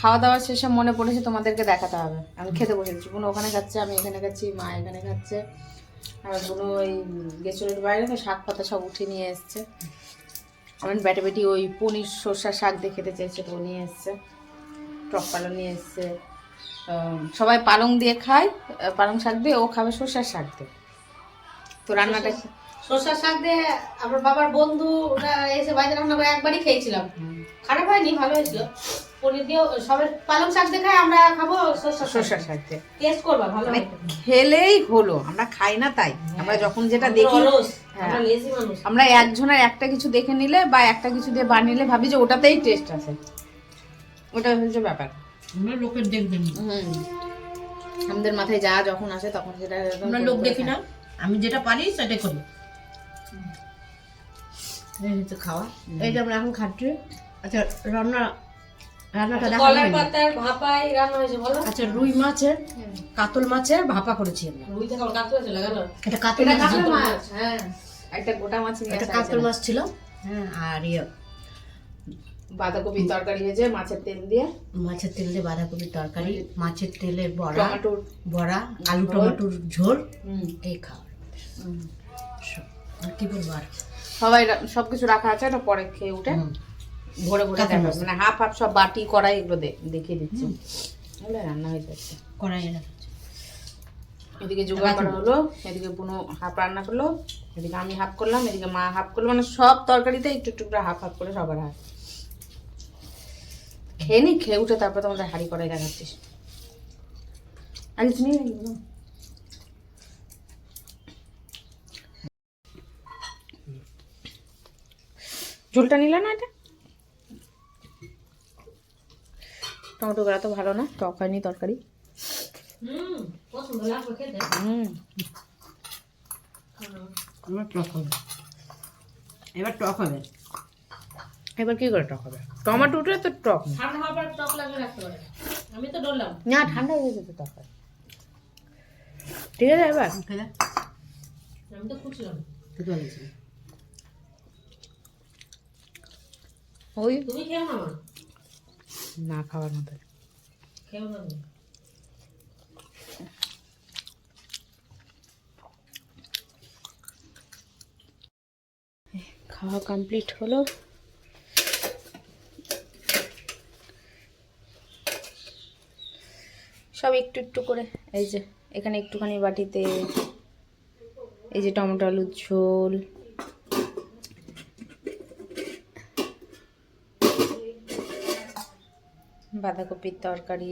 খাওয়া দাওয়া শেষে মনে পড়েছে তোমাদেরকে দেখাতে হবে। আমি খেতে বসে গেছি বোন ওখানে খাচ্ছে আমি এখানে খাচ্ছি মা এখানে খাচ্ছে। আর বোন ওই গেছিল বাইরে তো শাক পাতা সব উঠে নিয়ে এসছে। আমার বেটে বেটি ওই পনির সর্ষার শাক দিয়ে খেতে চেয়েছে তো নিয়ে এসছে। টক পালং নিয়ে এসছে। সবাই পালং দিয়ে খায় পালং শাক দিয়ে ও খাবে সর্ষার শাক দিয়ে। তো রান্নাটা সর্ষার শাক দিয়ে আমার বাবার বন্ধুরা এসে বাইরে রান্না করে একবারই খেয়েছিলাম। খারাপ হয়নি ভালো হয়েছিল। পনির দিয়ে সবাই পালং শাক দিয়ে খায় আমরা খাব সর্ষার সর্ষার শাক দিয়ে। টেস্ট করবা ভালো মানে হবে। খেলেই হলো আমরা খাই না তাই। আমরা যখন যেটা দেখি হ্যাঁ। আমরা লেজি মানুষ। আমরা একজনের একটা কিছু দেখে নিলে বা একটা কিছু দিয়ে বানিয়ে ভাবি যে ওটাতেই টেস্ট আছে। ওটা হচ্ছে ব্যাপার। আমরা লোকের দেখবেন হুম। আমাদের মাথায় যা যখন আসে তখন সেটা আমরা লোক দেখি না। আমি যেটা পারি সেটাই করি। এই হচ্ছে খাওয়া। এই যে আমরা এখন খাচ্ছি। আচ্ছা রান্না রান্নাটা দেখা কলার পাতার ভাপাই রান্না হয়েছে বলো। আচ্ছা রুই মাছের কাতল মাছের ভাপা করেছি আমরা। রুই থেকে কাতলা চলে গেল এটা কাতল মাছ হ্যাঁ। একটা গোটা মাছ নিয়ে এটা কাতল মাছ ছিল। হ্যাঁ। আর ইয়ে বাঁধাকপির তরকারি হয়েছে মাছের তেল দিয়ে। মাছের তেল দিয়ে বাঁধাকপির তরকারি মাছের তেলে বড়া টমেটোর বড়া আলু। টমেটোর ঝোল হুম, এই খাওয়া হুম। আর কি বলব আর? সবাই সবকিছু রাখা আছে এটা পরে খেয়ে উঠে। ভরে ভরে দেখাবো। মানে হাফ হাফ সব বাটি কড়াই এগুলো দেখিয়ে দিচ্ছি। এগুলো রান্না হয়ে যাচ্ছে। কড়াই এদিকে জোগাড় করা হলো এদিকে বুনো হাফ রান্না করল এদিকে আমি হাফ করলাম এদিকে মা হাফ করল মানে সব তরকারিতে একটু একটু করে হাফ হাফ করে সবার হাফ খেয়ে নি খেয়ে উঠে তারপর তোমাদের হাড়ি কড়াই দেখাচ্ছিস নিবি না? ঝোলটা নিলে না এটা? টমেটো করা তো ভালো না টক হয়নি তরকারি। এবার টক হবে। এবার কি করে টক হবে? টমেটোটা তো টক। না ঠান্ডা হওয়ার পর টক লাগলে রাখতে পারে। আমি তো ডরলাম। না ঠান্ডা হয়ে গেছে তো টক হয়। ঠিক আছে এবার? আমি তো খুঁজছিলাম। ওই তুমি খেও না? না খাওয়ার মতো। খেও খাওয়া কমপ্লিট হলো। সব একটু একটু করে এই যে এখানে একটুখানি বাটিতে এই যে টমেটো আলুর ঝোল বাঁধাকপির তরকারি